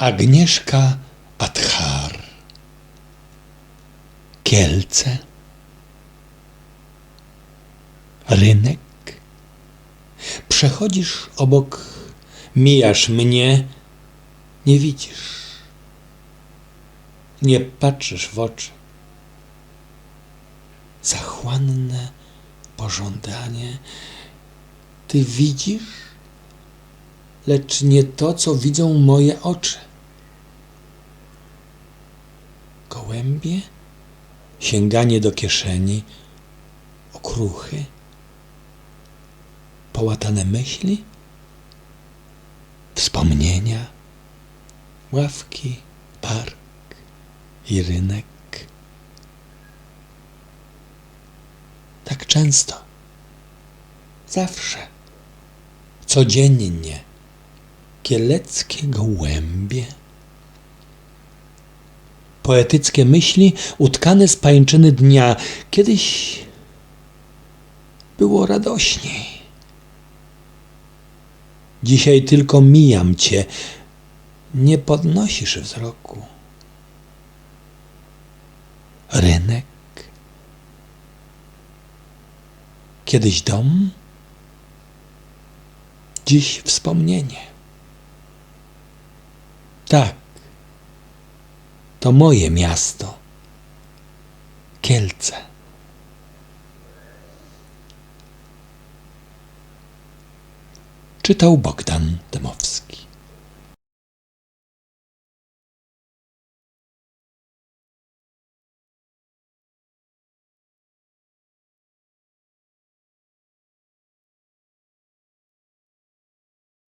Agnieszka Adhar Kielce Rynek Przechodzisz obok, mijasz mnie, nie widzisz. Nie patrzysz w oczy. Zachłanne pożądanie. Ty widzisz, lecz nie to, co widzą moje oczy. Gołębie, sięganie do kieszeni, okruchy, połatane myśli, wspomnienia, ławki, park i rynek. Tak często, zawsze, codziennie, kieleckie gołębie, poetyckie myśli utkane z pańczyny dnia. Kiedyś było radośniej. Dzisiaj tylko mijam cię, nie podnosisz wzroku. Rynek, kiedyś dom, dziś wspomnienie. Tak, to moje miasto, Kielce. Czytał Bogdan.